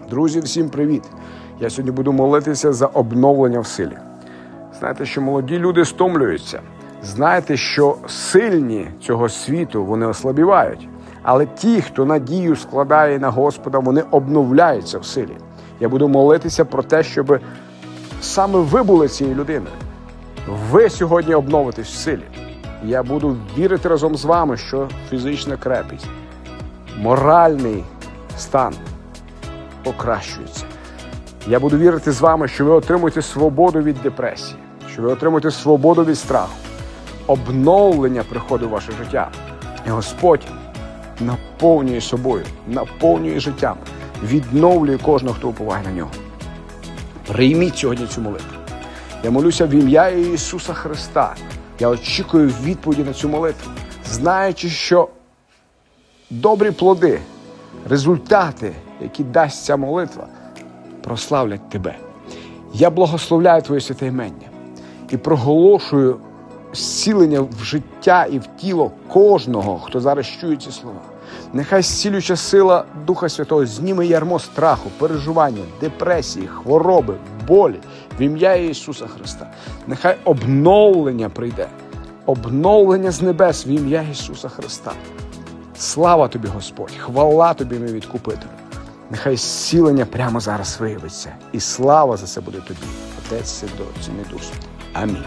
Друзі, всім привіт! Я сьогодні буду молитися за обновлення в силі. Знаєте, що молоді люди стомлюються. Знаєте, що сильні цього світу вони ослабівають. Але ті, хто надію складає на Господа, вони обновляються в силі. Я буду молитися про те, щоб саме ви були цією людиною. Ви сьогодні обновитесь в силі. Я буду вірити разом з вами, що фізична крепість, моральний стан покращується. Я буду вірити з вами, що ви отримуєте свободу від депресії, що ви отримуєте свободу від страху. Обновлення приходить у ваше життя. І Господь наповнює собою, наповнює життям, відновлює кожного, хто уповає на нього. Прийміть сьогодні цю молитву. Я молюся в ім'я Ісуса Христа. Я очікую відповіді на цю молитву, знаючи, що добрі плоди, результати, які дасть ця молитва, прославлять тебе. Я благословляю Твоє святе імення і проголошую зцілення в життя і в тіло кожного, хто зараз чує ці слова. Нехай зцілююча сила Духа Святого зніме ярмо страху, переживання, депресії, хвороби, болі в ім'я Ісуса Христа. Нехай обновлення прийде, обновлення з небес в ім'я Ісуса Христа. Слава тобі, Господь! Хвала тобі, мій відкупителю! Нехай зцілення прямо зараз виявиться, і слава за це буде тобі, Отець, Син, Дух, Святий. Амінь.